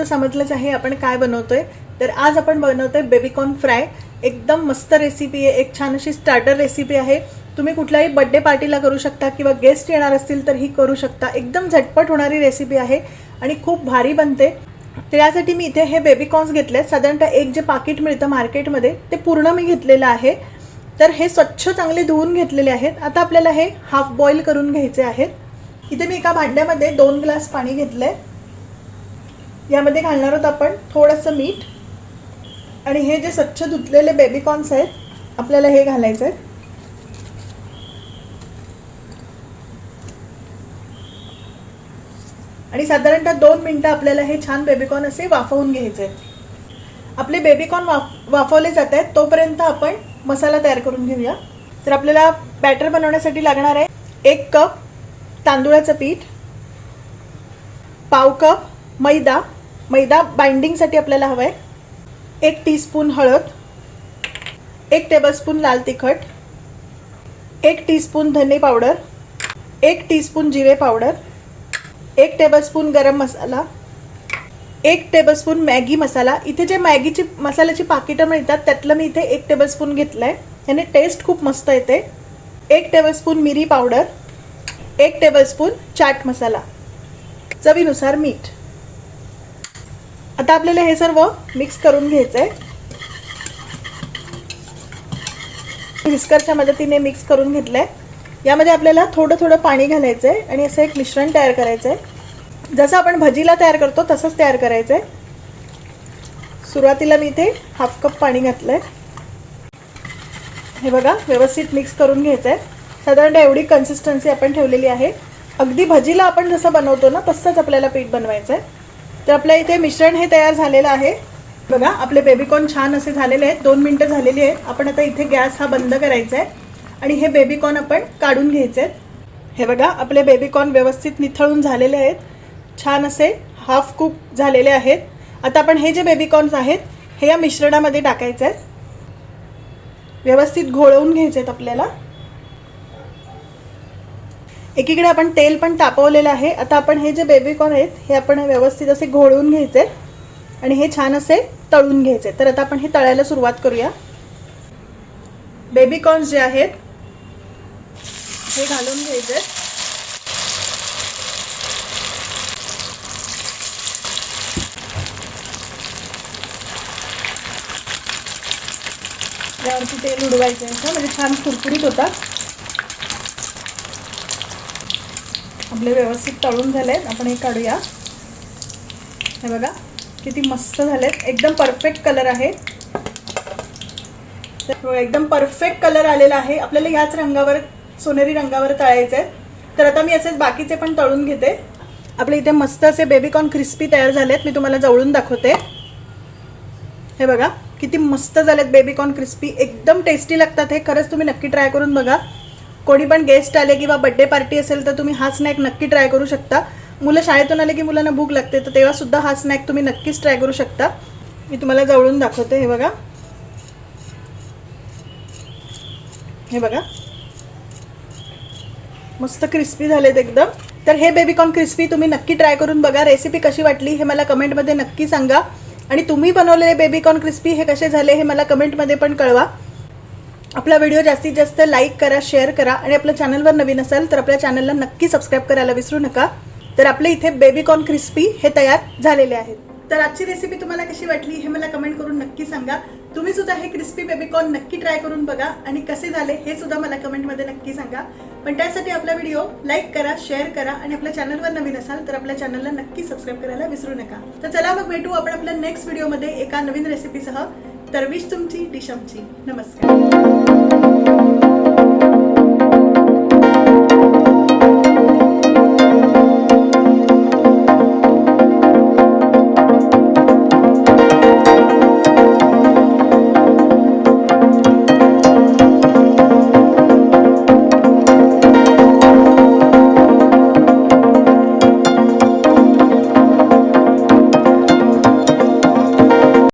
आतापर्यंत समजलंच आहे आपण काय बनवतोय? तर आज आपण बनवतोय बेबीकॉर्न फ्राय. एकदम मस्त रेसिपी आहे एक छान अशी स्टार्टर रेसिपी आहे. तुम्ही कुठल्याही बड्डे पार्टीला करू शकता किंवा गेस्ट येणार असतील तर ही करू शकता. एकदम झटपट होणारी रेसिपी आहे आणि खूप भारी बनते. त्यासाठी मी इथे हे बेबीकॉर्न्स घेतले साधारणतः एक जे पाकिट मिळतं मार्केटमध्ये ते पूर्ण मी घेतलेलं आहे. तर हे स्वच्छ चांगले धुवून घेतलेले आहेत. आता आपल्याला हे हाफ बॉईल करून घ्यायचे आहेत. इथे मी एका भांड्यामध्ये दोन ग्लास पाणी घेतलं आहे यामध्ये घालणार आहोत आपण थोडंसं मीठ. आणि हे जे स्वच्छ धुतलेले बेबीकॉर्न्स आहेत आपल्याला हे घालायचं आहे. आणि साधारणतः दोन मिनटं आपल्याला हे छान बेबीकॉर्न असे वाफवून घ्यायचे आहेत. आपले बेबीकॉर्न वाफ वाफवले जात आहेत तोपर्यंत आपण मसाला तयार करून घेऊया. तर आपल्याला बॅटर बनवण्यासाठी लागणार आहे एक कप तांदूळाचं पीठ पाव कप मैदा मैदा बाइंडिंगसाठी आपल्याला हवं आहे एक टीस्पून हळद. एक टेबलस्पून लाल तिखट. एक टीस्पून धने पावडर एक टीस्पून जिरे पावडर एक टेबलस्पून गरम मसाला. एक टेबलस्पून मॅगी मसाला. इथे जे मॅगीची मसाल्याची पाकिटं मिळतात त्यातलं मी इथे एक टेबलस्पून घेतलं आहे याने टेस्ट खूप मस्त येते. एक टेबलस्पून मिरी पावडर एक टेबलस्पून चाट मसाला. चवीनुसार मीठ. आता आपल्याला हे सर्व मिक्स करून घ्यायचं आहे विस्करच्या मदतीने मिक्स करून घेतलं आहे यामध्ये आपल्याला थोडं थोडं पाणी घालायचं आहे आणि असं एक मिश्रण तयार करायचं आहे जसं आपण भजीला तयार करतो तसंच तयार करायचं आहे सुरुवातीला मी इथे हाफ कप पाणी घातलं आहे हे बघा व्यवस्थित मिक्स करून घ्यायचं आहे साधारणतः एवढी कन्सिस्टन्सी आपण ठेवलेली आहे. अगदी भजीला आपण जसं बनवतो ना तसंच आपल्याला पीठ बनवायचं आहे तर आपल्या इथे मिश्रण हे तयार झालेलं आहे. बघा आपले बेबीकॉर्न छान असे झालेले आहेत. दोन मिनटं झालेली आहेत. आपण आता इथे गॅस हा बंद करायचा आहे आणि हे बेबीकॉर्न आपण काढून घ्यायचे आहेत हे बघा आपले बेबीकॉर्न व्यवस्थित निथळून झालेले आहेत. छान असे हाफ कुक झालेले आहेत. आता आपण हे जे बेबीकॉर्न्स आहेत हे या मिश्रणामध्ये टाकायचे आहेत व्यवस्थित घोळवून घ्यायचे आहेत आपल्याला. एकीकडे आपण तेल पण तापवलेलं आहे. आता आपण हे जे बेबीकॉर्न आहेत हे आपण व्यवस्थित असे घोळून घ्यायचे आणि हे छान असे तळून घ्यायचे. तर आता आपण हे तळायला सुरुवात करूया. बेबीकॉर्न्स जे आहेत हे घालून घ्यायचे. यावरती तेल उडवायचं. म्हणजे छान कुरकुरीत होतात. आपले व्यवस्थित तळून झालेत. आपण हे काढूया. हे बघा किती मस्त झालेत. एकदम परफेक्ट कलर आहे तर एकदम परफेक्ट कलर आलेला आहे. आपल्याला ह्याच रंगावर सोनेरी रंगावर तळायचे आहेत तर आता मी असेच बाकीचे पण तळून घेते. आपले इथे मस्त असे बेबीकॉर्न क्रिस्पी तयार झालेत. मी तुम्हाला जवळून दाखवते. हे बघा किती मस्त झालेत बेबीकॉर्न क्रिस्पी एकदम टेस्टी लागतात हे. खरंच तुम्ही नक्की ट्राय करून बघा. कोणी पण गेस्ट आले किंवा बड्डे पार्टी असेल तर तुम्ही हा स्नॅक नक्की ट्राय करू शकता. मुलं शाळेतून आले की मुलांना भूक लागते तर तेव्हा सुद्धा हा स्नॅक तुम्ही नक्कीच ट्राय करू शकता. मी तुम्हाला जवळून दाखवते हे बघा. हे बघा. मस्त क्रिस्पी झालेत एकदम. तर हे बेबीकॉर्न क्रिस्पी तुम्ही नक्की ट्राय करून बघा. रेसिपी कशी वाटली हे मला कमेंटमध्ये नक्की सांगा. आणि तुम्ही बनवलेले बेबीकॉर्न क्रिस्पी हे कसे झाले हे मला कमेंटमध्ये पण कळवा. आपला व्हिडिओ जास्तीत जास्त लाईक करा शेअर करा आणि आपल्या चॅनलवर नवीन असेल तर आपल्या चॅनलला नक्की सबस्क्राईब करायला विसरू नका. तर आपले इथे बेबीकॉर्न क्रिस्पी हे तयार झालेले आहेत. तर आजची रेसिपी तुम्हाला कशी वाटली हे मला कमेंट करून नक्की सांगा. तुम्ही सुद्धा हे क्रिस्पी बेबीकॉर्न नक्की ट्राय करून बघा आणि कसे झाले हे सुद्धा मला कमेंटमध्ये नक्की सांगा. पण त्यासाठी आपला व्हिडिओ लाईक करा शेअर करा आणि आपल्या चॅनलवर नवीन असाल तर आपल्या चॅनलला नक्की सबस्क्राईब करायला विसरू नका. तर चला मग भेटू आपण आपल्या नेक्स्ट व्हिडिओमध्ये एका नवीन रेसिपीसह तर विश तुमची डिश आमची नमस्कार.